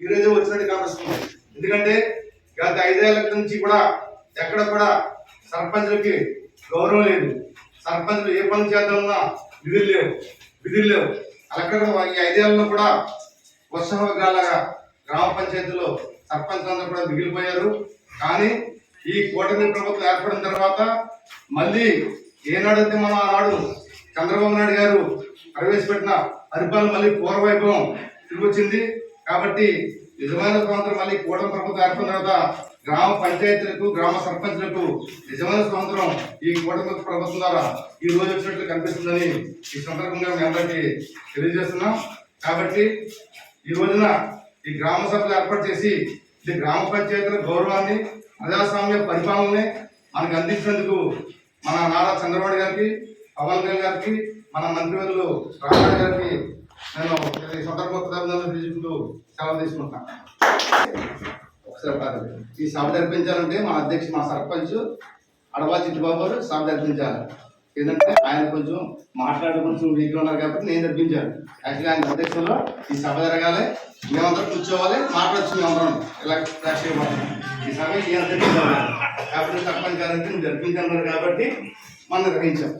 ఈ రోజు వచ్చినట్టు కనిపిస్తుంది ఎందుకంటే గత ఐదేళ్ళ నుంచి కూడా ఎక్కడ కూడా సర్పంచులకి గౌరవం లేదు. సర్పంచులు ఏ పని చేద్దామన్నా విధులు లేవు. విధులు లేవు. అక్కడ ఈ ఐదేళ్ళలో కూడా ఉత్సవగాలగా గ్రామ పంచాయతీలో సర్పంచ్ అందరూ కూడా మిగిలిపోయారు. కానీ ఈ కూటమి ప్రభుత్వం ఏర్పడిన తర్వాత మళ్ళీ ఏనాడైతే మనం ఆనాడు చంద్రబాబు నాయుడు గారు ప్రవేశపెట్టిన పరిపాలన మళ్ళీ పూర్వవైభవం తిరిగి వచ్చింది. కాబట్టి నిజమైన స్వాతంత్రం మళ్ళీ కూటమి ప్రభుత్వం ఏర్పడిన తర్వాత గ్రామ పంచాయతీలకు గ్రామ సర్పంచ్లకు నిజమైన స్వాతంత్రం ఈ కూటమి ప్రభుత్వం ద్వారా ఈ రోజు వచ్చినట్లు కనిపిస్తుందని ఈ సందర్భంగా మీ అందరికీ తెలియజేస్తున్నాం. కాబట్టి ఈ రోజున ఈ గ్రామ సభలు ఏర్పాటు చేసి ఈ గ్రామ పంచాయతీల గౌరవాన్ని ప్రజాస్వామ్య పరిపాలనని మనకు అందించినందుకు మన నారా చంద్రబాబు గారికి పవన్ కళ్యాణ్ గారికి మన మంత్రివర్యులు రామారావు గారికి నేను ఈ సందర్భంగా తీసుకుంటూ సెలవు తీసుకుంటాను ఒకసారి కాదు. ఈ సభ జరిపించాలంటే మా అధ్యక్ష మా సర్పంచ్ అడవా చిట్టుబాబు గారు సభ జరిపించాలి. ఏంటంటే ఆయన కొంచెం మాట్లాడే కొంచెం వీక్ ఉన్నారు కాబట్టి నేను జరిపించాను. యాక్చువల్లీ ఆయన అధ్యక్షంలో ఈ సభ జరగాలి. మేమందరం కూర్చోవాలి. మాట్లాడచ్చు మేమందరం ఇలా ప్రేక్షకులు ఈ సభ ఈ జరిపించాలి కాబట్టి సర్పంచ్ గారు అంటే నువ్వు కాబట్టి మనం నిర్వహించాం.